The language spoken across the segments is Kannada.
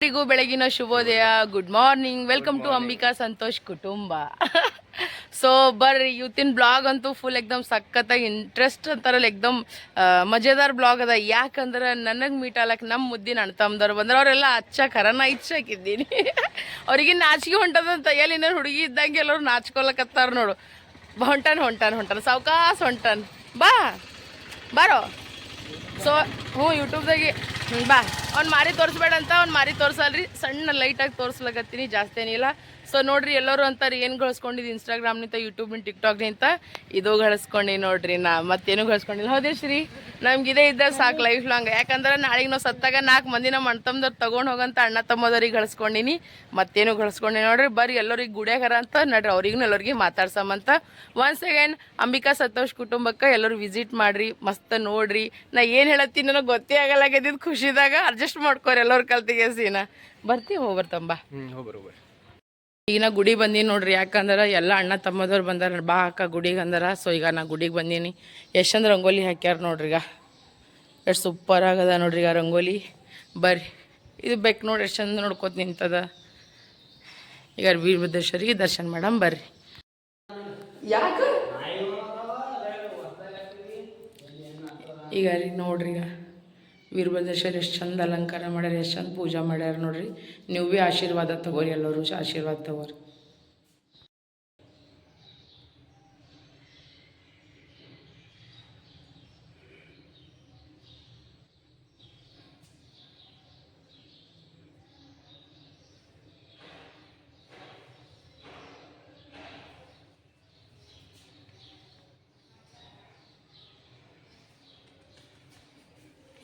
ಎಲ್ಲರಿಗೂ ಬೆಳಗಿನ ಶುಭೋದಯ. Good morning welcome to Ambika Santosh ಕುಟುಂಬ ಸೊ ಬರ್ರಿ ಇವತ್ತಿನ ಬ್ಲಾಗ್ ಅಂತೂ ಫುಲ್ ಎಕ್ದಮ್ ಸಖತ್ತಾಗಿ ಇಂಟ್ರೆಸ್ಟ್ ಅಂತಾರಲ್ಲ ಎಕ್ದಮ್ ಮಜೇದಾರ್ ಬ್ಲಾಗ್ ಅದ. ಯಾಕಂದ್ರೆ ನನಗೆ ಮೀಟ್ ಆಗ್ಲಕ್ಕೆ ನಮ್ಮ ಮುದ್ದಿನ ಅಣ್ಣ ತಮ್ಮದವ್ರು ಬಂದ್ರೆ. ಅವರೆಲ್ಲ ಹಚ್ಚ ಕರನ ಇಚ್ಚಾಕಿದ್ದೀನಿ ಅವ್ರಿಗೆ ನಾಚಿಕೆ ಹೊಂಟದಂತ ಎಲ್ಲಿನ ಹುಡುಗಿ ಇದ್ದಂಗೆ ಎಲ್ಲರೂ ನಾಚ್ಕೊಳಕತ್ತಾರ ನೋಡು. ಹೊಂಟನ್ ಹೊಂಟನ್ ಹೊಂಟನ್. ಸಾವ್ಕಾಸ್ ಹೊಂಟನ್. ಬಾ ಬಾರೋ. ಸೊ ಹ್ಞೂ ಯೂಟ್ಯೂಬ್ದಾಗೆ ಬಾ. ಅವ್ನು ಮಾರಿ ತೋರಿಸ್ಬೇಡ ಅಂತ ಅವ್ನು ಮಾರಿ ತೋರಿಸಲ್ರಿ. ಸಣ್ಣ ಲೈಟಾಗಿ ತೋರಿಸ್ಲಕತ್ತೀನಿ, ಜಾಸ್ತಿ ಏನಿಲ್ಲ. ಸೊ ನೋಡ್ರಿ, ಎಲ್ಲರೂ ಅಂತಾರೆ ಏನು ಗಳಿಸ್ಕೊಂಡಿದ್ದು ಇನ್ಸ್ಟಾಗ್ರಾಮ್ನಿಂದ ಯೂಟ್ಯೂಬ್ನಿಂದ ಟಿಕ್ಟಾಕ್ನಿಂದ ಇದು ಗಳಿಸ್ಕೊಂಡು ನೋಡ್ರಿ ನಾ. ಮತ್ತೇನು ಗಳಿಸ್ಕೊಂಡಿಲ್ಲ ಹೌದೇ ಶ್ರೀ? ಇದೇ ಇದ್ದ ಸಾಕು ಲೈಫ್ ಲಾಂಗ್ ಯಾಕಂದ್ರೆ ನಾಳೆಗೆ ನಾವು ಸತ್ತಾಗ ನಾಲ್ಕು ಮಂದಿನ ನಮ್ಮ ಅಣ್ಣ ಹೋಗಂತ ಅಣ್ಣ ತಮ್ಮದವ್ರಿಗೆ ಗಳಿಸ್ಕೊಂಡಿನಿ ಮತ್ತೇನು ಗಳಿಸ್ಕೊಂಡಿ ನೋಡ್ರಿ? ಬರ್ರಿ, ಎಲ್ಲರಿಗೆ ಗುಡಿಯಾಗರ ಅಂತ ನಡ್ರಿ ಅವ್ರಿಗೂ ಎಲ್ಲರಿಗೆ ಮಾತಾಡ್ಸಮಂತ ಒನ್ಸ್ ಅಗೇನ್ ಅಂಬಿಕಾ ಸಂತೋಷ್ ಕುಟುಂಬಕ್ಕೆ ಎಲ್ಲರೂ ವಿಸಿಟ್ ಮಾಡ್ರಿ, ಮಸ್ತ್ ನೋಡ್ರಿ. ನಾ ಏನು ಹೇಳತ್ತೀನಿ ನನಗೆ ಗೊತ್ತೇ ಆಗಲಾಗದಿದ್ದು ಖುಷಿದಾಗ ಅಡ್ಜಸ್ಟ್ ಮಾಡ್ಕೋರಿ ಎಲ್ಲರ ಕಲ್ತಿಗೆ ಸೀನ ಬರ್ತೀವಿ ಹೋಗಿ ಬರ್ತಂಬ ಹ್ಮ್ ಹೋಗ್ಬರ್ ತಂಬ ಈಗ ನಾ ಗುಡಿಗೆ ಬಂದೀನಿ ನೋಡ್ರಿ ಯಾಕಂದ್ರೆ ಎಲ್ಲ ಅಣ್ಣ ತಮ್ಮದವ್ರು ಬಂದಾರ ಬಾ ಅಕ್ಕ ಗುಡಿಗೆ ಅಂದಾರ. ಸೊ ಈಗ ನಾ ಗುಡಿಗೆ ಬಂದೀನಿ. ಎಷ್ಟಂದ್ರೆ ರಂಗೋಲಿ ಹಾಕ್ಯಾರ ನೋಡ್ರಿ ಈಗ ಎಷ್ಟು ಸೂಪರ್ ಆಗದ ನೋಡ್ರಿ ಈಗ ರಂಗೋಲಿ. ಬರ್ರಿ ಇದು ಬೇಕು ನೋಡಿ ಎಷ್ಟು ಚಂದ ನೋಡ್ಕೊತ ನಿಂತದ. ಈಗ ವೀರಭದ್ರೇಶ್ವರಿಗೆ ದರ್ಶನ ಮಾಡಮ್ ಬರ್ರಿ. ಯಾಕೆ? ಈಗ ರೀ ನೋಡ್ರಿ ಈಗ ವೀರಭದ್ರೇಶ್ವರ ಎಷ್ಟು ಚಂದ ಅಲಂಕಾರ ಮಾಡ್ಯಾರ, ಎಷ್ಟು ಚಂದ ಪೂಜೆ ಮಾಡ್ಯಾರ ನೋಡ್ರಿ. ನೀವು ಭೀ ಆಶೀರ್ವಾದ ತಗೋರಿ ಎಲ್ಲರೂ, ಆಶೀರ್ವಾದ ತಗೋರಿ.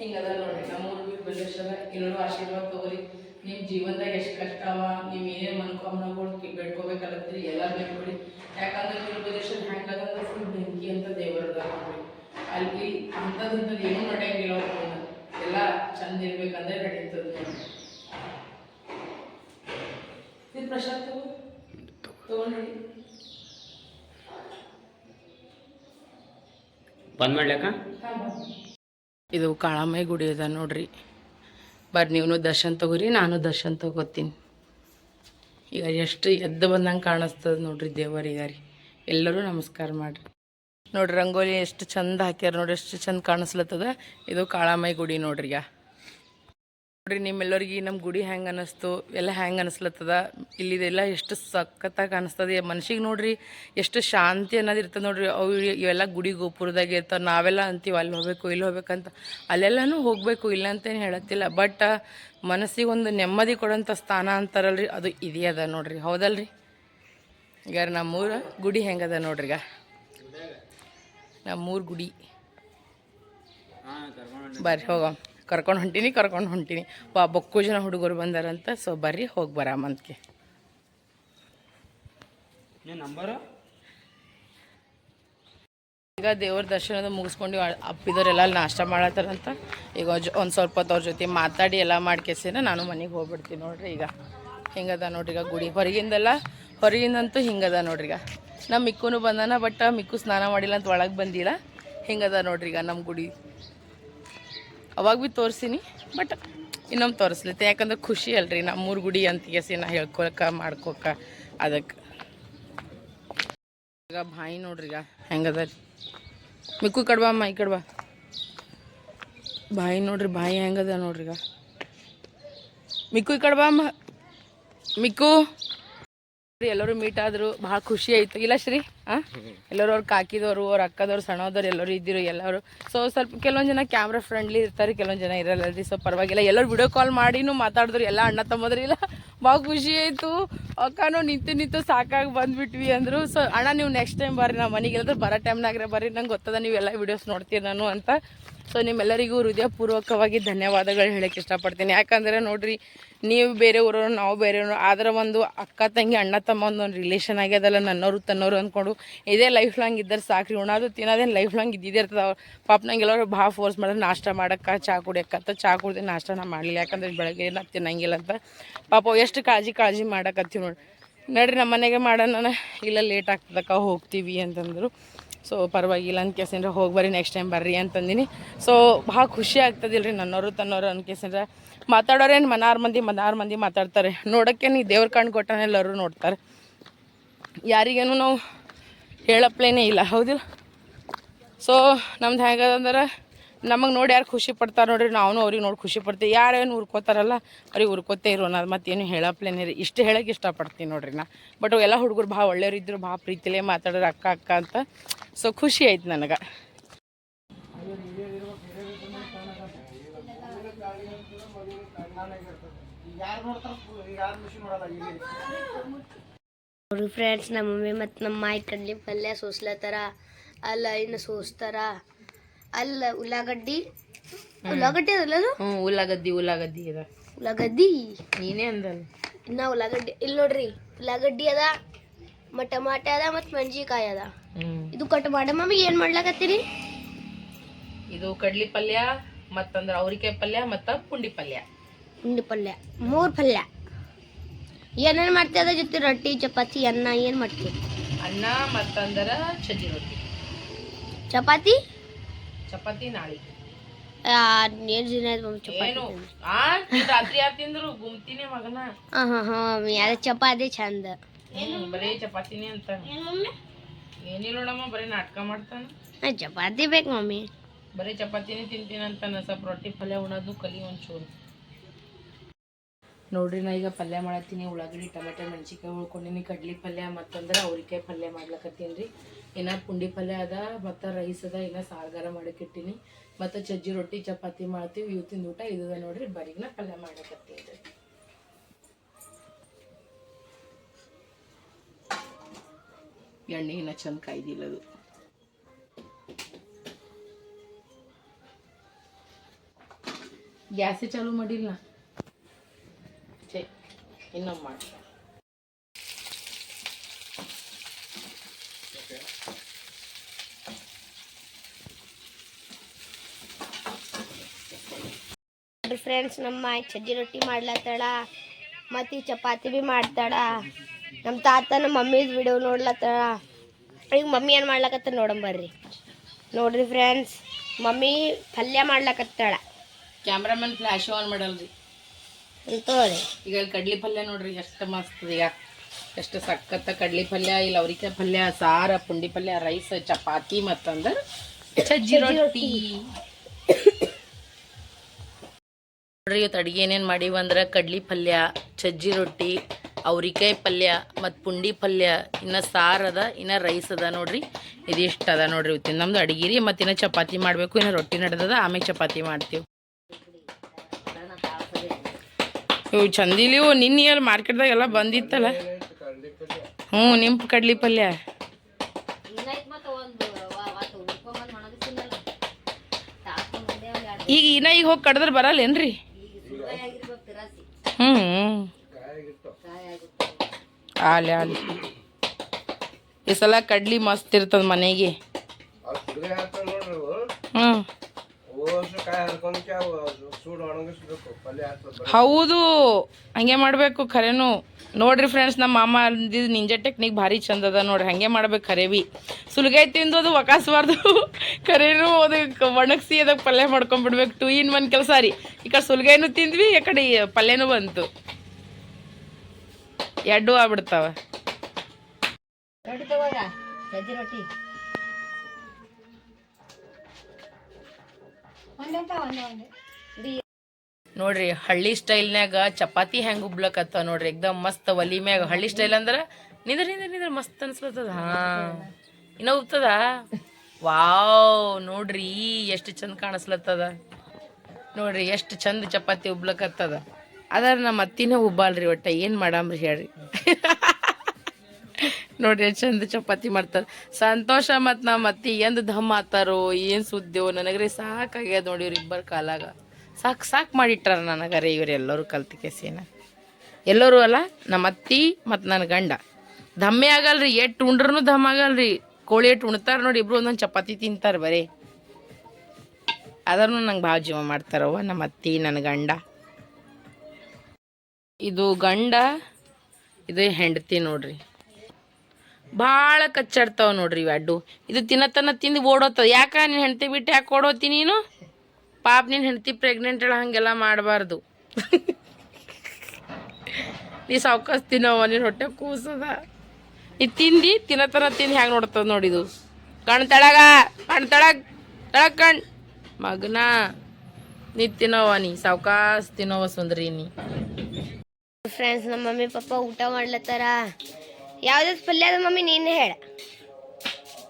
ಹಿಂಗದ ನೋಡ್ರಿ. ನಮ್ಮೂರು ವೀರಭದ್ರೇಶ್ವರ ಎಲ್ಲರೂ ಆಶೀರ್ವಾದ ತಗೋರಿ. ನಿಮ್ಮ ಜೀವನದಾಗ ಎಷ್ಟು ಕಷ್ಟ ಅವ ನೀವು ಏನೇನು ಮನ್ಕೊಂಬನಗಳು ಬೇಡ್ಕೋಬೇಕಲ್ಲತ್ರಿ ಎಲ್ಲ ಬೇಡ್ಕೊಡಿ ಯಾಕಂದ್ರೆ ವೀರಭದ್ರೇಶ್ವರ ಹ್ಯಾಂಗದಂದ್ರೆ ಫುಲ್ ಬೆಂಕಿ ಅಂತ ದೇವರದ ನೋಡ್ರಿ. ಅಲ್ಲಿ ಅಂಥದ್ದಂಥದ್ದು ಏನೂ ನಡೆಯಂಗಿಲ್ಲ ಎಲ್ಲ ಚಂದ ಇರ್ಬೇಕಂದ್ರೆ ನಡೀತದೆ ನೋಡ್ರಿ. ಇದು ಪ್ರಶಾಂತ್ ತಗೊಂಡಿ ಬಂದ್ ಮಾಡ್ಲಕ್ಕ? ಇದು ಕಾಳಮ್ಮಯ್ಯ ಗುಡಿ ಅದ ನೋಡ್ರಿ. ಬರ್ರಿ ನೀವು ದರ್ಶನ ತಗೋರಿ, ನಾನು ದರ್ಶನ ತಗೋತೀನಿ. ಈಗ ಎಷ್ಟು ಎದ್ದು ಬಂದಂಗೆ ಕಾಣಿಸ್ತದ ನೋಡ್ರಿ ದೇವರಿಗಾರಿ. ರೀ ಎಲ್ಲರೂ ನಮಸ್ಕಾರ ಮಾಡ್ರಿ. ನೋಡ್ರಿ ರಂಗೋಲಿ ಎಷ್ಟು ಚಂದ ಹಾಕ್ಯಾರ ನೋಡ್ರಿ, ಎಷ್ಟು ಚಂದ ಕಾಣಿಸ್ಲತ್ತದ. ಇದು ಕಾಳಮ್ಮಯ್ಯ ಗುಡಿ ನೋಡ್ರಿ ಈಗ ನೋಡ್ರಿ, ನಿಮ್ಮೆಲ್ಲರಿಗೆ ನಮ್ಮ ಗುಡಿ ಹೆಂಗೆ ಅನ್ನಿಸ್ತು ಎಲ್ಲ ಹೆಂಗೆ ಅನಿಸ್ಲತ್ತದ? ಇಲ್ಲಿದೆಲ್ಲ ಎಷ್ಟು ಸಖತ್ತಾಗಿ ಅನಿಸ್ತದೆ ಮನ್ಸಿಗೆ ನೋಡ್ರಿ, ಎಷ್ಟು ಶಾಂತಿ ಅನ್ನೋದು ಇರ್ತದೆ ನೋಡ್ರಿ. ಅವು ಇವೆಲ್ಲ ಗುಡಿ ಗೋಪುರದಾಗ ಇರ್ತಾವೆ, ನಾವೆಲ್ಲ ಅಂತೀವಿ, ಅಲ್ಲಿ ಹೋಗ್ಬೇಕು, ಇಲ್ಲಿ ಹೋಗ್ಬೇಕಂತ. ಅಲ್ಲೆಲ್ಲನೂ ಹೋಗಬೇಕು, ಇಲ್ಲ ಅಂತೇನು ಹೇಳತ್ತಿಲ್ಲ. ಬಟ್, ಮನಸ್ಸಿಗೆ ಒಂದು ನೆಮ್ಮದಿ ಕೊಡೋಂಥ ಸ್ಥಾನ ಅಂತಾರಲ್ರಿ, ಅದು ಇದೆಯದ ಅದ ನೋಡ್ರಿ. ಹೌದಲ್ರಿ? ಈಗ ನಮ್ಮೂರ ಗುಡಿ ಹೆಂಗದ ನೋಡ್ರಿ ಈಗ? ನಮ್ಮೂರು ಗುಡಿ. ಬರ್ರಿ, ಹೋಗಮ್. ಕರ್ಕೊಂಡು ಹೊಂಟೀನಿ ಕರ್ಕೊಂಡು ಹೊಂಟೀನಿ. ವಾ ಬೊಕ್ಕು ಜನ ಹುಡುಗರು ಬಂದಾರಂತ ಸೊ ಬರ್ರಿ ಹೋಗಿ ಬರಾಮಂತಕ್ಕೆ ಈಗ ದೇವ್ರ ದರ್ಶನ ಮುಗಿಸ್ಕೊಂಡು ಅಪ್ಪಿದವರೆಲ್ಲ ಅಲ್ಲಿ ನಾಷ್ಟ ಮಾಡತ್ತಾರಂತ. ಈಗ ಒಂದು ಸ್ವಲ್ಪ ಹೊತ್ತು ಅವ್ರ ಜೊತೆ ಮಾತಾಡಿ ಎಲ್ಲ ಮಾಡ್ಕೇಸಿನ ನಾನು ಮನೆಗೆ ಹೋಗ್ಬಿಡ್ತೀನಿ ನೋಡ್ರಿ ಈಗ. ಹಿಂಗದ ನೋಡ್ರಿ ಈಗ ಗುಡಿ. ಹೊರಗಿಂದೆಲ್ಲ ಹೊರಗಿಂದಂತೂ ಹಿಂಗದ ನೋಡ್ರಿ ಈಗ. ನಮ್ಮ ಮಿಕ್ಕೂ ಬಂದಾನ ಬಟ್ ಮಿಕ್ಕು ಸ್ನಾನ ಮಾಡಿಲ್ಲ ಅಂತ ಒಳಗೆ ಬಂದಿಲ್ಲ. ಹಿಂಗದ ನೋಡ್ರಿ ಈಗ ನಮ್ಮ ಗುಡಿ. ಅವಾಗ ಭೀ ತೋರಿಸಿನಿ ಬಟ್ ಇನ್ನೊಮ್ಮೆ ತೋರಿಸ್ಲತ್ತೆ. ಯಾಕಂದ್ರೆ ಖುಷಿ ಅಲ್ರಿ ನಮ್ಮೂರು ಗುಡಿ ಅಂತ ಕೇಸಿ ನಾ ಹೇಳ್ಕೊಳಕ ಮಾಡ್ಕೊಕ ಅದಕ್ಕೆ. ಈಗ ಬಾಯಿ ನೋಡ್ರಿ ಈಗ ಹೆಂಗದ ರೀ? ಮಿಕ್ಕು ಕಡ್ಬಾ ಅಮ್ಮ ಈ ಕಡ್ಬಾ ಬಾಯಿ ನೋಡ್ರಿ, ಬಾಯಿ ಹೆಂಗದ ನೋಡ್ರಿ ಈಗ. ಮಿಕ್ಕು ಈ ಕಡ್ಬಾ ಅಮ್ಮ ಮಿಕ್ಕು. ಎಲ್ಲರೂ ಮೀಟ್ ಆದರು, ಭಾಳ ಖುಷಿ ಆಯಿತು. ಇಲ್ಲ ಶ್ರೀ? ಎಲ್ಲರೂ ಅವ್ರ ಕಾಕಿದವರು ಅವ್ರ ಅಕ್ಕದವ್ರು ಸಣ್ಣದವ್ರು ಎಲ್ಲರೂ ಇದ್ದಿರು, ಎಲ್ಲರೂ. ಸೊ ಸ್ವಲ್ಪ ಕೆಲವೊಂದು ಜನ ಕ್ಯಾಮ್ರಾ ಫ್ರೆಂಡ್ಲಿ ಇರ್ತಾರೆ, ಕೆಲವೊಂದು ಜನ ಇರಲ್ಲ ರೀ ಸೊ ಪರವಾಗಿಲ್ಲ. ಎಲ್ಲರೂ ವಿಡಿಯೋ ಕಾಲ್ ಮಾಡಿನೂ ಮಾತಾಡಿದ್ರು, ಎಲ್ಲ ಅಣ್ಣ ತಮ್ಮದ್ರಿ ಇಲ್ಲ. ಭಾಳ ಖುಷಿ ಆಯಿತು. ಅಕ್ಕನೂ ನಿಂತು ನಿಂತು ಸಾಕಾಗಿ ಬಂದ್ಬಿಟ್ವಿ ಅಂದರು. ಸೊ ಅಣ್ಣ, ನೀವು ನೆಕ್ಸ್ಟ್ ಟೈಮ್ ಬರ್ರಿ ನಮ್ಮ ಮನೆಗೆ ಇಲ್ಲದ್ರೆ ಬರೋ ಟೈಮ್ನಾಗ್ರೆ ಬರ್ರಿ, ನಂಗೆ ಗೊತ್ತದ ನೀವು ಎಲ್ಲ ವೀಡಿಯೋಸ್ ನೋಡ್ತೀರಿ ನಾನು ಅಂತ. ಸೊ ನಿಮ್ಮೆಲ್ಲರಿಗೂ ಹೃದಯಪೂರ್ವಕವಾಗಿ ಧನ್ಯವಾದಗಳು ಹೇಳಕ್ಕೆ ಇಷ್ಟಪಡ್ತೀನಿ. ಯಾಕಂದರೆ ನೋಡಿರಿ, ನೀವು ಬೇರೆ ಊರವ್ರು, ನಾವು ಬೇರೆಯವರು ಆದ್ರೆ ಒಂದು ಅಕ್ಕ, ತಂಗಿ, ಅಣ್ಣ ತಮ್ಮ ಒಂದು ರಿಲೇಷನ್ ಆಗ್ಯದಲ್ಲ ನನ್ನವರು ತನ್ನೋರು ಅಂದ್ಕೊಂಡು ಇದೇ ಲೈಫ್ ಲಾಂಗ್ ಇದ್ದರೆ ಸಾಕ್ರಿ ಉಣೋದು ತಿನ್ನೋದೇನು ಲೈಫ್ ಲಾಂಗ್ ಇದ್ದಿದ್ದೇ ಇರ್ತದೆ ಪಾಪ ನಂಗೆ ಎಲ್ಲರೂ ಭಾಳ ಫೋರ್ಸ್ ಮಾಡಿದ್ರೆ ನಾಷ್ಟ ಮಾಡೋಕ್ಕೆ ಚಹಾ ಕುಡಿಯೋಕ್ಕಂತ ಚಾ ಕುಡ್ದು ನಾಷ್ಟ ನಾ ಮಾಡಲಿಲ್ಲ. ಯಾಕಂದ್ರೆ ಬೆಳಗ್ಗೆ ಏನು ತಿನ್ನಂಗಿಲ್ಲ ಅಂತ. ಪಾಪ ಎಷ್ಟು ಕಾಳಜಿ ಕಾಳಜಿ ಮಾಡಕತ್ತೀವಿ ನೋಡಿ. ನಡ್ರಿ ನಮ್ಮ ಮನೆಗೆ ಮಾಡೋಣ ಇಲ್ಲ ಲೇಟ್ ಆಗ್ತದಕ್ಕ ಹೋಗ್ತೀವಿ ಅಂತಂದರು. ಸೊ ಪರವಾಗಿಲ್ಲ ಅನ್ಕೇಸಂದ್ರೆ ಹೋಗಿ ಬರ್ರಿ ನೆಕ್ಸ್ಟ್ ಟೈಮ್ ಬರ್ರಿ ಅಂತಂದಿನಿ. ಸೊ ಭಾಳ ಖುಷಿ ಆಗ್ತದಿಲ್ಲ ರೀ ನನ್ನವರು ತನ್ನವರು ಅನ್ಕೇಸಂದ್ರೆ ಮಾತಾಡೋರೇನು ಮನಾರು ಮಂದಿ ಮನಾರು ಮಂದಿ ಮಾತಾಡ್ತಾರೆ. ನೋಡೋಕ್ಕೆ ನೀ ದೇವ್ರ ಕಣ್ಣು ಕೊಟ್ಟನೆ ಎಲ್ಲರೂ ನೋಡ್ತಾರೆ. ಯಾರಿಗೇನು ನಾವು ಹೇಳಪ್ಲೇನೇ ಇಲ್ಲ ಹೌದಿಲ್ಲ ಸೊ ನಮ್ದು ಹೆಂಗದಂದ್ರೆ ನಮಗೆ ನೋಡಿ ಯಾರು ಖುಷಿ ಪಡ್ತಾರೆ ನೋಡ್ರಿ ನಾವು ಅವ್ರಿಗೆ ನೋಡಿ ಖುಷಿ ಪಡ್ತೀವಿ. ಯಾರೇನು ಉರ್ಕೋತಾರಲ್ಲ, ಅವ್ರಿಗೆ ಉರ್ಕೋತೇ ಇರೋಣ ಮತ್ತೇನು ಹೇಳಪ್ಲೇನೆ ರೀ ಇಷ್ಟು ಹೇಳಕ್ಕೆ ಇಷ್ಟಪಡ್ತೀನಿ ನೋಡ್ರಿ ನಾ. ಬಟ್ ಎಲ್ಲ ಹುಡುಗರು ಭಾಳ ಒಳ್ಳೆಯವರಿದ್ದರು ಭಾಳ ಪ್ರೀತಿಲೇ ಮಾತಾಡೋರು ಅಕ್ಕ ಅಕ್ಕ ಅಂತ. ಸೊ ಖುಷಿ ಆಯ್ತು ನನಗೆ. ನೋಡ್ರಿ ಫ್ರೆಂಡ್ಸ್ ನಮ್ಮ ಮಮ್ಮಿ ಮತ್ತು ನಮ್ಮ ಮಾಯಿ ಕಡ್ಲಿ ಪಲ್ಯ ಸೋಸ್ಲತ್ತಾರ ಅಲ್ಲ ಇನ್ನು ಸೋಸ್ತಾರ. ಅಲ್ಲ ಉಳ್ಳಾಗಡ್ಡಿ. ಉಳ್ಳಾಗಡ್ಡಿ ಅದಲ್ಲ ಅದು? ಹ್ಞೂ ಉಳ್ಳಾಗದ್ದಿ ಉಳ್ಳಾಗದ್ದಿ ಅದ. ಉಳ್ಳಾಗಡ್ಡಿ? ನೀನೇ ಅಂದಲ್ಲ. ಇನ್ನ ಉಳ್ಳಾಗಡ್ಡಿ ಇಲ್ಲಿ ನೋಡ್ರಿ ಉಳ್ಳಾಗಡ್ಡಿ ಅದ ಮತ್ತು ಟಮಾಟೆ ಅದ ಮತ್ತು ಮೆಣಸಿಕಾಯಿ ಅದ. ಇದು ಕಟ್ ಮಾಡಿ. ಮಮ್ಮಿ ಏನು ಮಾಡ್ಲಾಕತ್ತೀರಿ? ಇದು ಕಡ್ಲಿ ಪಲ್ಯ ಮತ್ತಂದ್ರೆ ಅವ್ರಿಕಾಯಿ ಪಲ್ಯ ಮತ್ತು ಪುಂಡಿ ಪಲ್ಯ. ಪುಂಡಿ ಪಲ್ಯ. ಮೂರು ಪಲ್ಯ. ಏನೇನು ಮಾಡ್ತೀವಿ ಅದ್ರ ಜೊತೆ ರೊಟ್ಟಿ ಚಪಾತಿ ಅನ್ನ ಏನು ಮಾಡ್ತೀವಿ ಅನ್ನ ಮತ್ತಂದ್ರೆ ಸಜ್ಜಿ ರೊಟ್ಟಿ ಚಪಾತಿ? ಚಪಾತಿ ನಾಳೆ. ಏನು ದಿನ ಆಯ್ತು ಮಮ್ಮಿ ಚಪಾತಿ ಏನು? ಆ ರಾತ್ರಿ ಯಾರು ತಿಂದ್ರು? ಗುಮ್ತಿನೇ ಮಗನ. ಹಾಂ ಹಾಂ ಹಾಂ ಅದೇ ಚಪಾತಿ ಚಂದ. ಹ್ಮ್, ಬರೀ ಚಪಾತಿನೇ ಅಂತ. ಏನಿಲ್ಲ ನೋಡಮ್ಮ ಬರೀ ನಾಟಕ ಮಾಡ್ತಾನ. ಚಪಾತಿ ಬೇಕು ಮಮ್ಮಿ. ಬರೀ ಚಪಾತಿನೇ ತಿಂತೀನಿ ಅಂತಾನ ಸ್ವಲ್ಪ ರೊಟ್ಟಿ ಪಲ್ಯ ಉಣದು ಕಲಿ ಒಂಚೂರು. ನೋಡ್ರಿ ನಾ ಈಗ ಪಲ್ಯ ಮಾಡತ್ತೀನಿ, ಉಳ್ಳಾಗಡ್ಡಿ, ಟೊಮೆಟೊ ಮೆಣಸಿಕಾಯಿ ಉಳ್ಕೊಂಡಿನಿ, ಕಡ್ಲಿ ಪಲ್ಯ ಮತ್ತಂದ್ರೆ ಅವ್ರಿಕಾಯಿ ಪಲ್ಯ ಮಾಡ್ಲಕತ್ತೀನಿ. ರೀ ಇನ್ನ ಪುಂಡಿ ಪಲ್ಯ ಅದ, ಮತ್ತು ರೈಸ್ ಅದ, ಇನ್ನ ಸಾರ್ಗಾರ ಮಾಡಕ್ಕಿಟ್ಟಿನಿ ಮತ್ತು ಚಜ್ಜಿ ರೊಟ್ಟಿ, ಚಪಾತಿ ಮಾಡ್ತೀವಿ ಇವತ್ತಿನ ಊಟ ಇದು ನೋಡ್ರಿ ಬರೀಗ್ನ ಪಲ್ಯ ಮಾಡ್ಲಕತ್ತೀನಿ ರೀ ಎಣ್ಣೆ ಇನ್ನ ಚಂದ ಕಾಯ್ದಿಲ್ಲದು ಗ್ಯಾಸೇ ಚಾಲು ಮಾಡಿಲ್ಲ ಇನ್ನೊಮ್ಮೆ ಮಾಡಿ ಫ್ರೆಂಡ್ಸ್ ನಮ್ಮ ಸಜ್ಜಿ ರೊಟ್ಟಿ ಮಾಡ್ಲತ್ತಾಳ ಮತ್ತು ಚಪಾತಿ ಭೀ ಮಾಡ್ತಾಳ. ನಮ್ಮ ತಾತ ನಮ್ಮ ಮಮ್ಮಿದ ವಿಡಿಯೋ ನೋಡ್ಲತ್ತಾಳ. ಈಗ ಮಮ್ಮಿ ಏನು ಮಾಡ್ಲಕತ್ತ ನೋಡಂಬರ್ರಿ ನೋಡ್ರಿ ಫ್ರೆಂಡ್ಸ್ ಮಮ್ಮಿ ಪಲ್ಯ ಮಾಡ್ಲಕತ್ತಾಳ. ಕ್ಯಾಮ್ರಾಮನ್ ಫ್ಲಾಶ್ ಆನ್ ಮಾಡಲ್ರಿ. ಈಗ ಕಡ್ಲಿ ಪಲ್ಯ ನೋಡ್ರಿ ಎಷ್ಟು ಮಸ್ತ್ ಈಗ ಎಷ್ಟು ಸಕ್ಕತ್ತ ಕಡ್ಲಿ ಪಲ್ಯ ಇಲ್ಲಿ ಅವ್ರಿಕಾಯಿ ಪಲ್ಯ ಸಾರ ಪುಂಡಿ ಪಲ್ಯ ರೈಸ್ ಚಪಾತಿ ಮತ್ತಂದ್ರೆ ಸಜ್ಜಿ ರೊಟ್ಟಿ. ನೋಡ್ರಿ ಇವತ್ತು ಅಡುಗೆ ಏನೇನು ಮಾಡೀವಿ ಅಂದ್ರೆ ಕಡ್ಲಿ ಪಲ್ಯ ಸಜ್ಜಿ ರೊಟ್ಟಿ ಅವ್ರಿಕಾಯಿ ಪಲ್ಯ ಮತ್ತು ಪುಂಡಿ ಪಲ್ಯ ಇನ್ನು ಸಾರು ಅದ ಇನ್ನು ರೈಸ್ ಅದ ನೋಡ್ರಿ. ಇದಿಷ್ಟು ಅದ ನೋಡ್ರಿ ಇವತ್ತಿನ ನಮ್ದು ಅಡುಗೆ ರೀ ಮತ್ತು ಇನ್ನು ಚಪಾತಿ ಮಾಡಬೇಕು ಇನ್ನು ರೊಟ್ಟಿ ನಡೆದದ ಆಮೇಲೆ ಚಪಾತಿ ಮಾಡ್ತೀವಿ. ಇವು ಚಂದಿಲಿವು ನಿನ್ನೆ ಅಲ್ಲಿ ಮಾರ್ಕೆಟ್ದಾಗ ಎಲ್ಲ ಬಂದಿತ್ತಲ್ಲ? ಹ್ಞೂ ನಿಂಪು ಕಡ್ಲಿ ಪಲ್ಯ. ಈಗ ಇನ್ನ ಈಗ ಹೋಗಿ ಕಡ್ದ್ರೆ ಬರಲ್ಲೇನ್ರಿ? ಹ್ಞೂ. ಆಲೆ ಆಲೆ. ಈ ಸಲ ಕಡ್ಲಿ ಮಸ್ತ್ ಇರ್ತದ ಮನೆಗೆ. ಹ್ಞೂ. ಹೌದು ಹಂಗೆ ಮಾಡಬೇಕು ಖರೇನು. ನೋಡ್ರಿ ಫ್ರೆಂಡ್ಸ್ ನಮ್ಮ ಮಾಮ ಅಂದಿದ್ದು ನಿಂಜ ಟೆಕ್ನಿಕ್ ಭಾರಿ ಚಂದ ಅದ ನೋಡ್ರಿ ಹಂಗೆ ಮಾಡ್ಬೇಕು ಖರೆ ಬಿ ಸುಲಗೈ ತಿಂದು ಅದು ಒಕಾಸ್ಬಾರ್ದು. ಖರೇನು ಅದು ಒಣಗಿಸಿ ಅದಕ್ಕೆ ಪಲ್ಯ ಮಾಡ್ಕೊಂಡ್ಬಿಡ್ಬೇಕು ಟೂ ಇನ್ ಒನ್ ಕೆಲಸ ರೀ. ಈ ಕಡೆ ಸುಲಗೈನು ತಿಂದ್ವಿ ಈ ಕಡೆ ಪಲ್ಯನೂ ಬಂತು. ಎಡ್ಡು ಆಗ್ಬಿಡ್ತಾವ. ರೊಟ್ಟಿ? ನೋಡ್ರಿ, ಹಳ್ಳಿ ಸ್ಟೈಲ್ನ್ಯಾಗ ಚಪಾತಿ ಹೆಂಗ್ ಉಬ್ಲಕತ್ತ ನೋಡ್ರಿ, ಎಕ್ದಮ್ ಮಸ್ತ್ ಒಲಿ ಮ್ಯಾಗ. ಹಳ್ಳಿ ಸ್ಟೈಲ್ ಅಂದ್ರ ನಿಂದ್ರ ನಿಂದ್ರ ನಿಂದ್ರ ಮಸ್ತ್ ಅನ್ಸ್ಲತ್ತದ. ಹಾ. ಇನ್ನ ಉಬ್ತದ? ವಾವ್, ನೋಡ್ರಿ, ಎಷ್ಟು ಚಂದ ಕಾಣಿಸ್ಲತ್ತದ. ನೋಡ್ರಿ, ಎಷ್ಟು ಚಂದ ಚಪಾತಿ ಉಬ್ಲಕತ್ತದ. ಅದ್ರ ನಮ್ಮ ಅತ್ತಿನ ಉಬ್ಬಾಲ್ರಿ ಒಟ್ಟ, ಏನ್ ಮಾಡಾಮ್ರಿ ಹೇಳ್ರಿ. ನೋಡ್ರಿ ಚಂದ ಚಪಾತಿ ಮಾಡ್ತಾರೆ. ಸಂತೋಷ ಮತ್ತು ನಮ್ಮ ಅತ್ತಿ ಎಂದ್ ಧಮ್ ಆತಾರೋ ಏನು ಸುದ್ದೇವು ನನಗ್ರಿ ಸಾಕಾಗ್ಯದ ನೋಡಿ ಇಬ್ಬರ ಕಾಲಾಗ. ಸಾಕ್ ಸಾಕ್ ಮಾಡಿಟ್ಟಾರ ನನಗರೆ ಇವ್ರು ಎಲ್ಲರೂ ಕಲ್ತು ಕೆಸಿನ. ಎಲ್ಲರೂ ಅಲ್ಲ ನಮ್ಮ ಅತ್ತಿ ಮತ್ತು ನನ್ನ ಗಂಡ. ದಮ್ಮೆ ಆಗಲ್ರಿ ಎಟ್ಟು ಉಂಡ್ರೂ ದಮ್ ಆಗಲ್ರಿ. ಕೋಳಿ ಎಟ್ಟು ಉಣ್ತಾರೆ ನೋಡಿ ಇಬ್ರು ಒಂದೊಂದು ಚಪಾತಿ ತಿಂತಾರೆ ಬರೀ. ಅದನ್ನು ನಂಗೆ ಭಾಳ ಜೀವ ಮಾಡ್ತಾರವ್ವ ನಮ್ಮ ಅತ್ತಿ ನನ್ನ ಗಂಡ. ಇದು ಗಂಡ, ಇದು ಹೆಂಡತಿ ನೋಡ್ರಿ. ಭಾಳ ಕಚ್ಚಾಡ್ತಾವ ನೋಡ್ರಿ ಇವ ಅಡ್ಡು. ಇದು ತಿನ್ನತನ ತಿಂದು ಓಡೋತದ. ಯಾಕ ನಿನ್ನ ಹೆಂಡತಿ ಬಿಟ್ಟು ಯಾಕೆ ಓಡೋತಿ ನೀನು? ಪಾಪ ನಿನ್ನ ಹೆಂಡತಿ ಪ್ರೆಗ್ನೆಂಟ್ ಹೇಳ ಹಂಗೆಲ್ಲ ಮಾಡಬಾರ್ದು. ನೀ ಸಾವ್ಕಾಸ್ ತಿನ್ನವ ನಿನ್ನ ಹೊಟ್ಟೆ ಕೂಸದ. ನೀ ತಿಂದು ತಿನ್ನತನ ತಿಂದು ಹ್ಯಾಂಗೆ ನೋಡ್ತದ ನೋಡಿದು ಕಣ್ ತಳಗ, ಕಣ್ ತಳಗ್ ತಳಗ್ ಕಣ್. ಮಗನ, ನೀ ತಿನ್ನವ ನೀ, ಸಾವ್ಕಾಸ್ ತಿನ್ನವ ಸುಂದ್ರಿ ನೀ. ಫ್ರೆಂಡ್ಸ್ ನಮ್ಮ ಮಮ್ಮಿ, ಪಪ್ಪ ಊಟ ಮಾಡ್ಲತ್ತಾರ? ಯಾವ್ದಾದ್ರು ಪಲ್ಯ ಅದ ಮಮ್ಮಿ ನೀನು ಹೇಳ.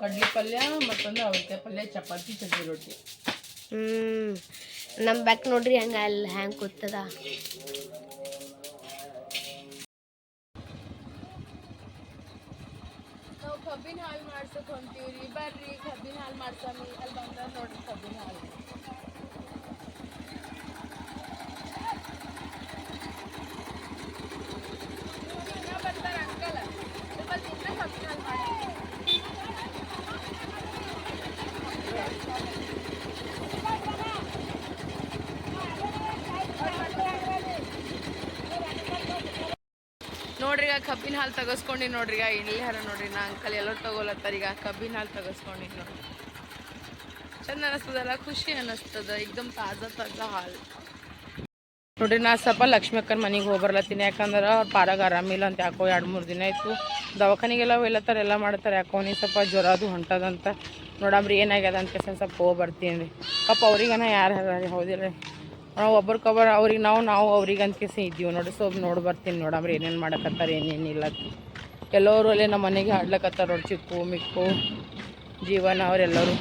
ಕಡ್ಲಿ ಪಲ್ಯ ಮತ್ತೊಂದು ಅವಳಿಕಾಯಿ ಪಲ್ಯ ಚಪಾತಿ ಚಟ್ನಿ ರೊಟ್ಟಿ. ಹ್ಮ್ ನಮ್ಮ ಬ್ಯಾಕ್ ನೋಡ್ರಿ ಹಂಗ ಅಲ್ಲಿ ಹ್ಯಾಂಗ್ ಕೂತದ. ನಾವು ಕಬ್ಬಿನ ಹಾಲು ಮಾಡ್ಸಕ್ ಹೊಂತೀವ್ರಿ. ಬರ್ರಿ ಕಬ್ಬಿನ ಹಾಲು ಮಾಡ್ಸಾಮಿ. ಅಲ್ಲಿ ಬಂದ ನೋಡ್ರಿ ಕಬ್ಬಿನ ಹಾಲು ನೋಡ್ರಿ ಈಗ ಕಬ್ಬಿನ ಹಾಲು ತಗಸ್ಕೊಂಡಿ ನೋಡ್ರಿ ಈಗ ಹರ ನೋಡ್ರಿ, ನಾ ಅಂಕಲ್ ಎಲ್ಲರೂ ತಗೊಳತ್ತಾರ ಈಗ ಕಬ್ಬಿನ ಹಾಲು ತಗಸ್ಕೊಂಡಿ ನೋಡ್ರಿ. ಚಂದ ಅನಿಸ್ತದಲ್ಲ, ಖುಷಿ ಅನಿಸ್ತದ ಏಕ್ದಮ್ ತಾಜಾ ತಾಜಾ ಹಾಲು. ನೋಡ್ರಿ, ನಾ ಸ್ವಲ್ಪ ಲಕ್ಷ್ಮಿ ಅಕ್ಕನ ಮನೆಗೆ ಹೋಗ್ಬರ್ಲತ್ತೀನಿ ಯಾಕಂದ್ರೆ ಅವ್ರ ಪಾರಾಗ ಆರಾಮಿಲ್ಲ ಅಂತ ಯಾಕೋ ಎರಡು ಮೂರು ದಿನ ಆಯಿತು. ದವಾಖಾನಿಗೆಲ್ಲ ಒಯ್ಲತ್ತಾರ ಎಲ್ಲ ಮಾಡ್ತಾರೆ. ಯಾಕೋ ನೀ ಸ್ವಲ್ಪ ಜ್ವರ ಅದು ಹೊಂಟದಂತ. ನೋಡಮ್ರಿ ಏನಾಗ್ಯದ ಅಂತ ಸ್ವಲ್ಪ ಹೋಗಿ ಬರ್ತೀನಿ. ರೀ ಪಾಪ ಅವ್ರಿಗನ ಯಾರು ಹೌದಿಲ್ಲ ನಾವು ಒಬ್ರಿಗೊಬ್ಬರು ಅವ್ರಿಗೆ ನಾವು ನಾವು ಅವ್ರಿಗೆ ಅಂತ ಕೇಸಿ ಇದ್ದೀವಿ. ನೋಡಿ ಸೊ ನೋಡಿ ಬರ್ತೀನಿ ನೋಡಮ್ರಿ ಏನೇನು ಮಾಡಕತ್ತಾರ ಏನೇನಿಲ್ಲ ಎಲ್ಲರೂ ಅಲ್ಲೇ ನಮ್ಮ ಮನೆಗೆ ಆಡ್ಲಕತ್ತಾರ ನೋಡಿ ಚಿಕ್ಕು, ಮಿಕ್ಕು, ಜೀವನ ಅವರೆಲ್ಲರೂ.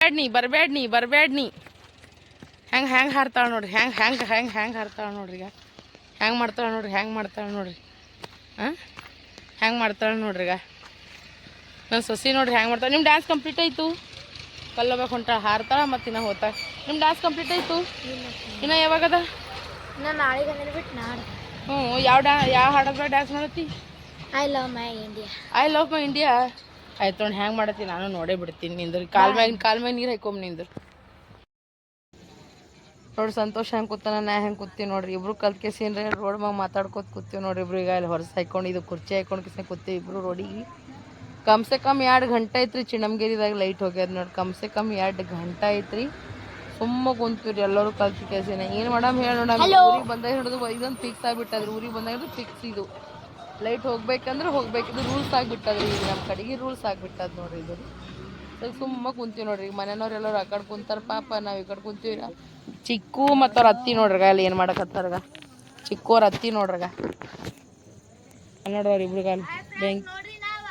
ಬರ್ಬೇಡ್ನಿ ನೀ ಬರಬೇಡ ನೀ ಬರಬೇಡ ನೀ. ಹೆಂಗೆ ಹೆಂಗೆ ಹಾರ್ತಾಳೆ ನೋಡ್ರಿ ಹೆಂಗೆ ಹೆಂಗೆ ಹೆಂಗೆ ಹೆಂಗೆ ಹಾರ್ತಾಳೆ ನೋಡ್ರಿ ಈಗ. ಹೆಂಗೆ ಮಾಡ್ತಾಳೆ ನೋಡ್ರಿ ಹೆಂಗೆ ಮಾಡ್ತಾಳೆ ನೋಡ್ರಿ. ಹಾಂ ಹೆಂಗೆ ಮಾಡ್ತಾಳೆ ನೋಡ್ರಿ ಈಗ. ನನ್ನ ಸೊಸಿ ನೋಡ್ರಿ ಹೆಂಗೆ ಮಾಡ್ತಾಳೆ. ನಿಮ್ಮ ಡ್ಯಾನ್ಸ್ ಕಂಪ್ಲೀಟ್ ಆಯಿತು? ಕಲ್ಲೋಬೇಕು ಹೊಂಟ ಹಾರ್ತಾಳ ಮತ್ತು ಇನ್ನ ಹೋತಾಳ. ನಿಮ್ಮ ಡಾನ್ಸ್ ಕಂಪ್ಲೀಟ್ ಆಯ್ತು? ಇನ್ನ ಯಾವಾಗದ ಅದ? ನಾಳೆಗೆ ಬಿಟ್ಟು ನಾಳೆ ಹ್ಞೂ ಯಾವ ಡಾ ಯಾವ ಹಾಡೋದ್ರ dance ಮಾಡತ್ತಿ? I love my India I love my India ಆಯ್ತು ನೋಡಿ ಹ್ಯಾಂಗೆ ಮಾಡತ್ತಿ? ನಾನು ನೋಡೇ ಬಿಡ್ತೀನಿ ನಿಂದ್ರಿ. ಕಾಲ್ ಮ್ಯಾಗ ಕಾಲ್ ಮ್ಯಾಗ ನೀರು ಹಾಕೊಂಬ ನಿಂದ್ರು. ನೋಡಿ ಸಂತೋಷ ಹೆಂಗೆ ಕೂತಾನ ನಾ ಹೆಂಗೆ ಕೂತೀವಿ ನೋಡ್ರಿ? ಇಬ್ರು ಕಲ್ತ್ಕೇಸಿನ್ರಿ ರೋಡ್ ಮ್ಯಾಗ ಮಾತಾಡ್ಕೊತ ಕೂತೀವಿ ನೋಡ್ರಿ ಇಬ್ರು. ಈಗ ಇಲ್ಲಿ ಹೊರಸ್ ಹಾಕೊಂಡು ಇದು ಕುರ್ಚಿ ಹಾಕೊಂಡು ಕಿಸ ಕೂತೀವಿ ಇಬ್ರು ರೋಡಿಗೆ ಕಮ್ ಸೆ ಕಮ್ ಎರಡು ಗಂಟೆ ಐತ್ರಿ ಚಿನ್ನಮ್ಗೇರಿದಾಗ ಲೈಟ್ ಹೋಗ್ಯದ ನೋಡಿ. ಕಮ್ ಸೆ ಕಮ್ ಎರಡು ಗಂಟೆ ಐತ್ರಿ. ಸುಮ್ಮ ಕುಂತೀವ್ರಿ ಎಲ್ಲರೂ ಕಲ್ತಿ ಕೇಸಿನ ಏನು ಮಾಡಮ್ ಹೇಳಿ ನೋಡಮ್ ಊರಿಗೆ ಬಂದಾಗ ಹಿಡಿದು ಇದೊಂದು ಫಿಕ್ಸ್ ಆಗಿಬಿಟ್ಟದ್ರಿ. ಊರಿಗೆ ಬಂದಾಗ ಹಿಡಿದು ಫಿಕ್ಸ್ ಇದು. ಲೈಟ್ ಹೋಗ್ಬೇಕಂದ್ರೆ ಹೋಗ್ಬೇಕು. ಇದು ರೂಲ್ಸ್ ಆಗಿಬಿಟ್ಟದ್ರಿ. ಈಗ ನಮ್ಮ ಕಡೆಗೆ ರೂಲ್ಸ್ ಆಗಿಬಿಟ್ಟದ ನೋಡ್ರಿ ಇದು. ಸುಮ್ಮ ಕುಂತೀವಿ ನೋಡ್ರಿ. ಈಗ ಮನೆಯವ್ರು ಎಲ್ಲರೂ ಆ ಕಡೆ ಕುಂತಾರ ಪಾಪ. ನಾವು ಈ ಕಡೆ ಕುಂತೀವಿ ಚಿಕ್ಕು ಮತ್ತು ಅವ್ರ ಅತ್ತಿ ನೋಡ್ರಿಗ ಅಲ್ಲಿ ಏನು ಮಾಡಕತ್ತಾರಗ? ಚಿಕ್ಕು ಅವ್ರ ಅತ್ತಿ ನೋಡ್ರಗ. ನೋಡ್ರಿ ಇಬ್ರಿಗ ಅಲ್ಲಿ. ಬೆಂಕಿ ನೋಡ್ರಿ ನಾವ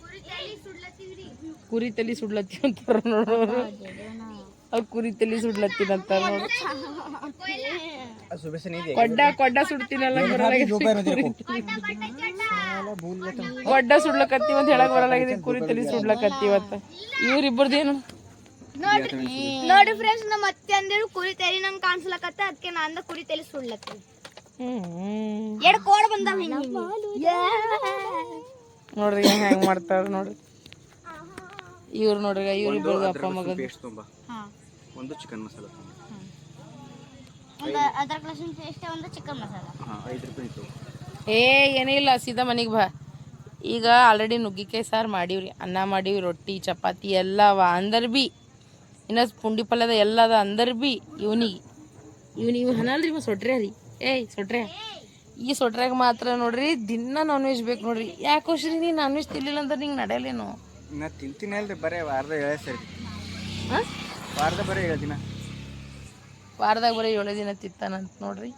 ಕುರಿ ತಲಿ ಸುಡ್ಲತ್ತೀವ್ರಿ ಕುರಿ ತಲಿ ಸುಡ್ಲತ್ತಿ ಅಂತಾರ ನೋಡೋರು ಅವ್ ಕುರಿ ತಲಿ ಸುಡ್ಲತ್ತಿನ ಅಂತಾರ ನೋಡ್ರಿ ಕೊಡ್ಡ ಕೊಡ್ಡ ಸುಡ್ತೀನಲ್ಲ ಕೊಡ್ಡ ಸುಡ್ಲಕತ್ತೀವಿ ಅಂತ ಹೇಳಕ್ ಬರಲಾಗಿದೆ ಕುರಿ ತಲಿ ಸುಡ್ಲಕತ್ತೀವತ್ತ ಇವ್ರಿಬ್ಬರದೇನು? ನೋಡ್ರಿ ನೋಡಿ ಫ್ರೆಂಡ್ಸ್ ನಮ್ಮ ಅತ್ತೆ ಅಂದೇಳು ಕುರಿ ತಲಿ ನಮ್ಗೆ ಕಾಣಿಸ್ಲಕತ್ತ ಅದಕ್ಕೆ ನಾನು ಅಂದ ಕುರಿ ತಲಿ ಸುಡ್ಲತ್ತಿ. ಹ್ಮ್ ಎರಡು ಕೋಡ್ ಬಂದಾವ ನೋಡ್ರಿ ಹೆಂಗ್ ಮಾಡ್ತಾರ ನೋಡ್ರಿ. ಇವ್ರು ನೋಡ್ರಿ ಇವ್ರಿಬ್ರು ಅಪ್ಪ ಮಗ ಪೇಸ್ಟ್ ತುಂಬ. ಒಂದು ಚಿಕನ್ ಮಸಾಲ ತುಂಬ. ಒಂದು ಪೇಸ್ಟ್ ಚಿಕನ್ ಮಸಾಲ. ಹಾಂ ಐದು ರೂಪಾಯಿ ಇತ್ತು. ಏ ಏನಿಲ್ಲ ಸೀದಾ ಮನೆಗೆ ಬಾ. ಈಗ ಆಲ್ರೆಡಿ ನುಗ್ಗಿಕಾಯಿ ಸಾರು ಮಾಡೀವ್ರಿ ಅನ್ನ ಮಾಡೀವಿ ರೊಟ್ಟಿ ಚಪಾತಿ ಎಲ್ಲ ಅವ ಅಂದರ್ ಬಿ. ಇನ್ನ ಪುಂಡಿ ಪಲ್ಯದ ಎಲ್ಲ ಅದ ಅಂದರ್ ಬಿ ಇವನಿಗೆ. ಇವನಿಗೆ ಇವ್ ಹನಲ್ರಿ ಇವ ಸೊಟ್ರೆ ರೀ ಏಯ್ ಸೊಟ್ರೆ. ಈ ಸೊಟ್ರ್ಯಾಗ ಮಾತ್ರ ನೋಡ್ರಿ ದಿನ ನಾನ್ ವೆಜ್ ಬೇಕು ನೋಡ್ರಿ. ಯಾಕೋಶ್ರಿ ನೀ ನಾನ್ ವೆಜ್ ತಿನ್ಲಿಲ್ಲ ಅಂದ್ರೆ ನಿಂಗೆ ನಡೆಯಲೇನು ನಾ ತಿಂತೀನಿ ಅಲ್ರಿ ಬರೇ ವಾರದ ಏಳೇ ಸರಿ. ಹಾಂ? ವಾರದ ಬರೇ ಏಳು ದಿನ. ವಾರದಾಗ ಬರೀ ಏಳು ದಿನ ತಿತ್ತಾನಂತ ನೋಡ್ರಿ.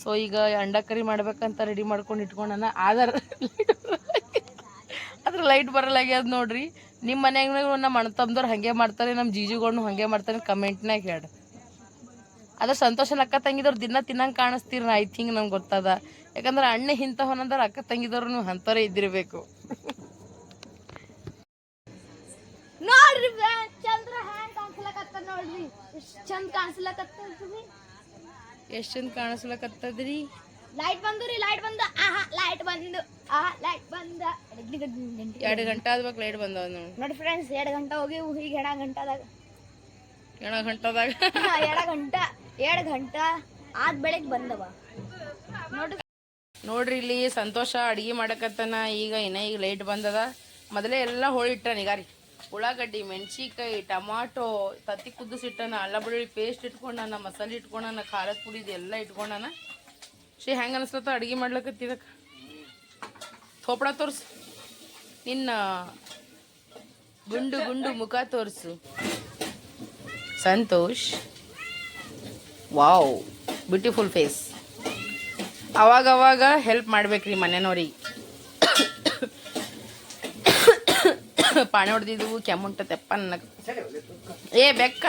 ಸೊ ಈಗ ಅಂಡ ಕರಿ ಮಾಡ್ಬೇಕಂತ ರೆಡಿ ಮಾಡ್ಕೊಂಡು ಇಟ್ಕೊಂಡನ. ಆಧಾರ ಅದ್ರ ಲೈಟ್ ಬರಲಾಗ್ಯದ ನೋಡ್ರಿ. ನಿಮ್ಮ ಮನ್ಯಾಗ ನಮ್ಮ ಅಣ್ಣ ತಮ್ದವ್ರು ಹಾಗೆ ಮಾಡ್ತಾರೆ ನಮ್ಮ ಜೀಜುಗಳ್ನು ಹಾಗೆ ಮಾಡ್ತಾರೆ ಕಮೆಂಟ್ನಾಗ ಹೇಳಿ. ಅದ್ರ ಸಂತೋಷ ಅಕ್ಕ ತಂಗಿದವ್ರು ದಿನ ತಿನ್ನಂಗೆ ಕಾಣಿಸ್ತೀರ ಐ ಥಿಂಕ್ ನಂಗೆ ಗೊತ್ತದ. ಯಾಕಂದ್ರೆ ಅಣ್ಣ ಇಂಥವನಂದ್ರೆ ಅಕ್ಕ ತಂಗಿದವ್ರು ನೀವು ಅಂಥವ್ರೇ ಇದ್ದಿರಬೇಕು. ಎಷ್ಟ್ ಚಂದ ಕಾಣಿಸ್ಲಕತ್ತದ್ರಿ ಎಷ್ಟು ಚಂದ ಕಾಣಿಸ್ಲಕತ್ತದ್ರಿ? ಲೈಟ್ ಬಂದು. ರೀ ಲೈಟ್ ಬಂದ. ಆಹಾ ಲೈಟ್ ಬಂದು. ಆಹಾ ಲೈಟ್ ಬಂದ ಎರಡು ಗಂಟೆ ಆದ್ಬೇಕು ಲೈಟ್ ಬಂದವ ನೋಡಿ. ನೋಡಿ ಫ್ರೆಂಡ್ಸ್ ಎರಡು ಗಂಟೆ ಹೋಗಿ ಈಗ ಎಡ ಗಂಟೆದಾಗ. ಏಳ ಗಂಟೆದಾಗ. ಎಡ ಗಂಟೆ ಎರಡು ಗಂಟೆ ಆದ ಬೆಳಗ್ಗೆ ಬಂದವ. ನೋಡ್ರಿ ನೋಡ್ರಿ ಇಲ್ಲಿ ಸಂತೋಷ ಅಡಿಗೆ ಮಾಡಕತ್ತನ. ಈಗ ಇನ್ನ ಈಗ ಲೈಟ್ ಬಂದದ. ಮೊದಲೇ ಎಲ್ಲ ಹೋಳಿ ಇಟ್ಟ ಉಳ್ಳಾಗಡ್ಡಿ ಮೆಣಸಿಕಾಯಿ ಟಮಾಟೊ ತತ್ತಿ ಕುದಿಸಿಟ್ಟಣ ಅಲ್ಲ ಬೆಳ್ಳುಳ್ಳಿ ಪೇಸ್ಟ್ ಇಟ್ಕೊಂಡಾನ ಮಸಾಲೆ ಇಟ್ಕೊಂಡಾನ ಖಾರದ ಪುಡಿ ಇದೆಲ್ಲ ಇಟ್ಕೊಂಡಾನ. ಶ್ರೀ ಹೆಂಗೆ ಅನಿಸ್ಲತ್ತ ಅಡುಗೆ ಮಾಡ್ಲಕತ್ತಿದಕ್ಕೆ ಥೋಪಡ ತೋರ್ಸು. ನಿನ್ನ ಗುಂಡು ಗುಂಡು ಮುಖ ತೋರಿಸು. ಸಂತೋಷ್. ವಾವ್. ಬ್ಯೂಟಿಫುಲ್ ಫೇಸ್ ಅವಾಗ ಅವಾಗ ಹೆಲ್ಪ್ ಮಾಡ್ಬೇಕ್ರಿ ಮನೆಯವ್ರಿಗೆ ಪಾಣಿ ಹೊಡೆದಿದ್ವು ಕೆಮ್ಮುಂಟ ತೆಪ್ಪ ನನಗೆ. ಏ ಬೆಕ್ಕ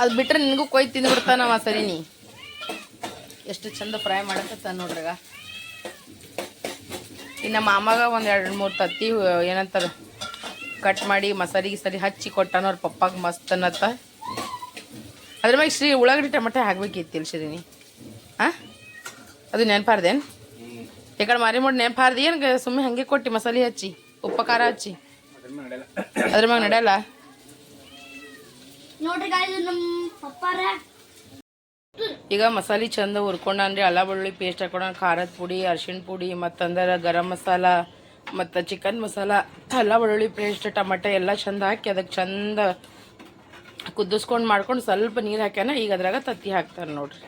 ಅದು ಬಿಟ್ರೆ ನಿನಗೂ ಕೊಯ್ ತಿಂದ್ಬಿಡ್ತಾನವ ಸರಿನಿ ಎಷ್ಟು ಚಂದ ಫ್ರೈ ಮಾಡಕತ್ತ ನೋಡ್ರಾಗ. ಇನ್ನು ಮಾಮಾಗ ಒಂದು ಎರಡು ಮೂರು ತತ್ತಿ ಏನಂತಾರೆ ಕಟ್ ಮಾಡಿ ಮಸಾಲಿಗೆ ಸರಿ ಹಚ್ಚಿ ಕೊಟ್ಟಾನ ಅವ್ರ ಪಪ್ಪಾಗ ಮಸ್ತ್ ಅನ್ನತ್ತ. ಅದ್ರ ಮ್ಯಾಗ ಶ್ರೀ ಉಳ್ಳಾಗಡ್ಡಿ ಟಮಟೆ ಹಾಕ್ಬೇಕಿತ್ತಿಲ್ಲ ಶ್ರೀನಿ ಹಾಂ ಅದು ನೆನಪಾರ್ದೇನು? ಈ ಕಡೆ ಮಾರಿ ಮಾಡಿ ನೆನಪಾರ್ದು ಏನು ಸುಮ್ಮನೆ ಹಾಗೆ ಕೊಟ್ಟು ಮಸಾಲೆ ಹಚ್ಚಿ ಉಪ್ಪು ಖಾರ ಹಚ್ಚಿ. ಅದ್ರ ಮ್ಯಾಗ ನಡೆಯಲ್ಲ? ನೋಡ್ರಿ ಗಾಯ್ದು ನಮ್ಮ ಪಪ್ಪಾರ. ಈಗ ಮಸಾಲೆ ಚಂದ ಹುರ್ಕೊಂಡ್ರಿ ಅಲ್ಲ ಬೆಳ್ಳುಳ್ಳಿ ಪೇಸ್ಟ್ ಹಾಕೊಂಡ ಖಾರದ ಪುಡಿ ಅರ್ಶಿಣ ಪುಡಿ ಮತ್ತಂದ್ರೆ ಗರಂ ಮಸಾಲ ಮತ್ತು ಚಿಕನ್ ಮಸಾಲ ಅಲ್ಲ ಬೆಳ್ಳುಳ್ಳಿ ಪೇಸ್ಟ್ ಟಮಟೆ ಎಲ್ಲ ಚಂದ ಹಾಕಿ ಅದಕ್ಕೆ ಚಂದ ಕುದಿಸ್ಕೊಂಡು ಮಾಡ್ಕೊಂಡು ಸ್ವಲ್ಪ ನೀರು ಹಾಕ್ಯಾನ ಈಗ ಅದ್ರಾಗ ತತ್ತಿ ಹಾಕ್ತಾರೆ ನೋಡ್ರಿ.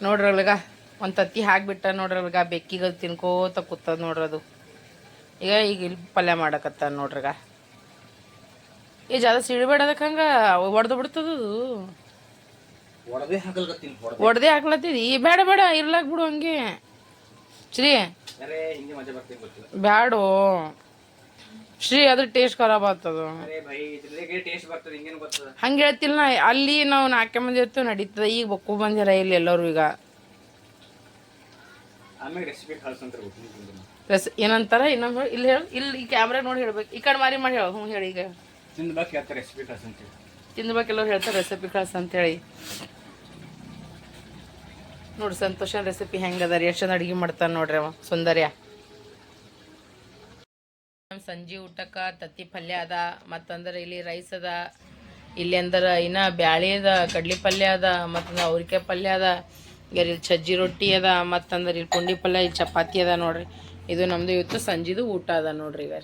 ನೋಡ್ರಲ್ಗ? ಒಂದು ತತ್ತಿ ಹಾಕ್ಬಿಟ್ಟ ನೋಡ್ರಲ್ಗ? ಬೆಕ್ಕಿಗೆ ತಿನ್ಕೋತ ಕೂತದ ನೋಡ್ರದು ಅದು. ಈಗ ಈಗ ಇಲ್ಲಿ ಪಲ್ಯ ಮಾಡಕತ್ತ ನೋಡ್ರಿಗ ಈ ಜಾದ ಸಿಡಿಬೇಡ ಅದಕ್ಕೆ ಹಂಗೆ ಒಡ್ದು ಬಿಡ್ತದದು ಒಡವೆ ಹಾಕ್ಲತ್ತಿದ್? ಈ ಒಡ್ದೆ ಬೇಡ ಬೇಡ ಇರ್ಲಾಕ್ ಬಿಡು ಹಂಗೆ. ಶ್ರೀ. ಬ್ಯಾಡು. ಶ್ರೀ ಅದ್ರ ಟೇಸ್ಟ್ ಖರಾಬ್ ಆಗ್ತದ. ಹಂಗೆ ಹೇಳ್ತಿಲ್ಲ ನಾ ಅಲ್ಲಿ ನಾವು ನಾಲ್ಕೆ ಮಂದಿ ಇರ್ತೀವಿ ನಡೀತದ. ಈಗ ಬಕ್ಕು ಬಂದಿರ ಇಲ್ಲಿ ಎಲ್ಲರೂ ಈಗ. ಕಳ್ಸಂತಾರೆ ಏನಂತಾರ ಇನ್ನೊಂದು ಇಲ್ಲಿ ಹೇಳು ಇಲ್ಲಿ ಈ ಕ್ಯಾಮ್ರಾ ನೋಡಿ ಹೇಳ್ಬೇಕು. ಈ ಕಡೆ ಮಾರಿ ಮಾಡಿ ಹೇಳು ಹ್ಞೂ ಹೇಳಿ ಈಗ. ತಿನ್ಬೇಕು ಹೇಳ್ತಾರೆ ರೆಸಿಪಿ ತಿನ್ಬೇಕೆಲ್ಲರೂ ಹೇಳ್ತಾರೆ ರೆಸಿಪಿ ಕಳ್ಸ ಅಂತೇಳಿ ನೋಡಿ ಸಂತೋಷ ರೆಸಿಪಿ ಹೆಂಗದ ರೀ ಎಷ್ಟು ಚಂದ ಅಡುಗೆ ಮಾಡ್ತಾನೆ ನೋಡ್ರಿ ಅವ ಸುಂದರ್ಯ. ನಮ್ಮ ಸಂಜೆ ಊಟಕ್ಕೆ ತತ್ತಿ ಪಲ್ಯ ಅದ ಮತ್ತಂದ್ರೆ ಇಲ್ಲಿ ರೈಸ್ ಅದ ಇಲ್ಲಿ ಅಂದ್ರೆ ಇನ್ನ ಬ್ಯಾಳಿ ಅದ ಕಡ್ಲಿ ಪಲ್ಯ ಅದ ಮತ್ತೊಂದು ಅವ್ರಿಕಾಯಿ ಪಲ್ಯ ಅದ ಇಲ್ಲಿ ಸಜ್ಜಿ ರೊಟ್ಟಿ ಅದ ಮತ್ತಂದ್ರೆ ಇಲ್ಲಿ ಪುಂಡಿ ಪಲ್ಯ ಇಲ್ಲಿ ಚಪಾತಿ ಅದ ನೋಡ್ರಿ. ಇದು ನಮ್ದು ಇವತ್ತು ಸಂಜೆದು ಊಟ ಅದ ನೋಡ್ರಿ ಈಗ